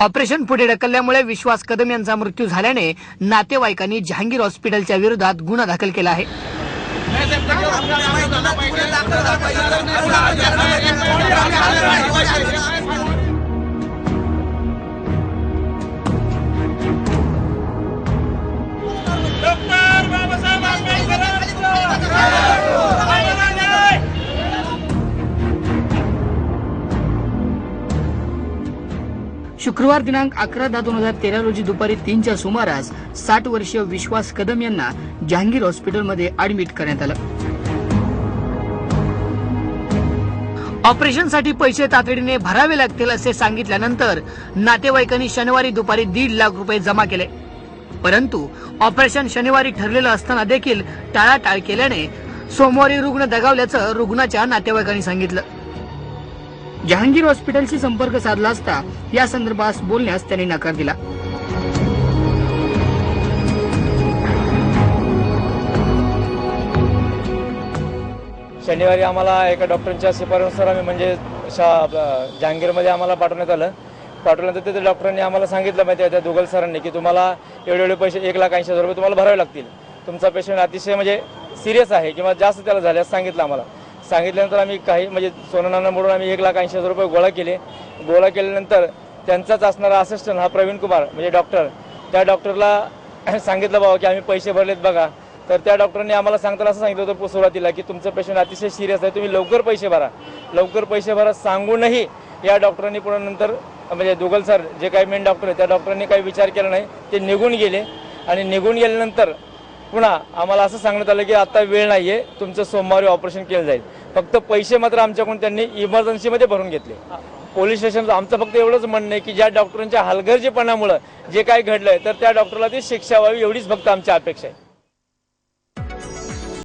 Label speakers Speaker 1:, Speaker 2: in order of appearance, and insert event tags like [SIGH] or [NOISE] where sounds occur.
Speaker 1: Operation पुढे ढकलल्यामुळे विश्वास कदम यांचा मृत्यू झाल्याने नातेवाईकांनी जहांगीर हॉस्पिटलच्या विरोधात गुन्हा दाखल केला आहे. शुक्रवार दिनांक अकरा दहा दोन हजार तेरा रोजी दुपारी तीनच्या सुमारास साठ वर्षीय विश्वास कदम यांना जहांगीर हॉस्पिटलमध्ये ऍडमिट करण्यात आलं. ऑपरेशनसाठी पैसे तातडीने भरावे लागतील असे सांगितल्यानंतर नातेवाईकांनी शनिवारी दुपारी दीड लाख रुपये जमा केले. परंतु ऑपरेशन शनिवारी ठरलेलं असताना देखील टाळाटाळ केल्याने सोमवारी रुग्ण दगावल्याचं रुग्णाच्या नातेवाईकांनी सांगितलं. जहांगीर हॉस्पिटलशी संपर्क साधला असता या संदर्भात बोलण्यास त्यांनी नकार दिला.
Speaker 2: शनिवारी आम्हाला एका डॉक्टरांच्या शिफारसनुसार आम्ही म्हणजे शा जहांगीरमध्ये आम्हाला पाठवण्यात आलं. पाठवल्यानंतर तिथे डॉक्टरांनी आम्हाला सांगितलं माहिती आहे त्या दुगल सरांनी की तुम्हाला एवढे एवढे पैसे एक लाख ऐंशी हजार रुपये तुम्हाला भरावे लागतील. तुमचा पेशंट अतिशय म्हणजे सिरियस आहे किंवा जास्त त्याला झाल्यास सांगितलं आम्हाला. सांगितल्यानंतर आम्ही काही म्हणजे सोनं म्हणून आम्ही एक लाख ऐंशी हजार रुपये गोळा केले. गोळा केल्यानंतर त्यांचाच असणारा असिस्टंट हा प्रवीण कुमार म्हणजे डॉक्टर त्या डॉक्टरला [CLEARS THROAT] सांगितलं बाबा की आम्ही पैसे भरलेत बघा. तर त्या डॉक्टरांनी आम्हाला सांगताना असं सांगितलं होतं सुरुवातीला की तुमचं पेशंट अतिशय सिरियस आहे तुम्ही लवकर पैसे भरा. लवकर पैसे भरा सांगूनही या डॉक्टरांनी पुन्हा नंतर म्हणजे दुगल सर जे काही मेन डॉक्टर आहे त्या डॉक्टरांनी काही विचार केला नाही ते निघून गेले. आणि निघून गेल्यानंतर पुन्हा आम्हाला असं सांगण्यात आलं की आता वेळ नाही आहे तुमचं सोमवारी ऑपरेशन केलं जाईल. फक्त पैसे मात्र आमच्याकडून त्यांनी इमर्जन्सीमध्ये भरून घेतले. पोलीस स्टेशन आमचं फक्त एवढंच म्हणणं आहे की ज्या डॉक्टरांच्या हलगर्जीपणामुळं जे काही घडलंय तर त्या डॉक्टरला ती शिक्षा व्हावी एवढीच फक्त आमची अपेक्षा आहे.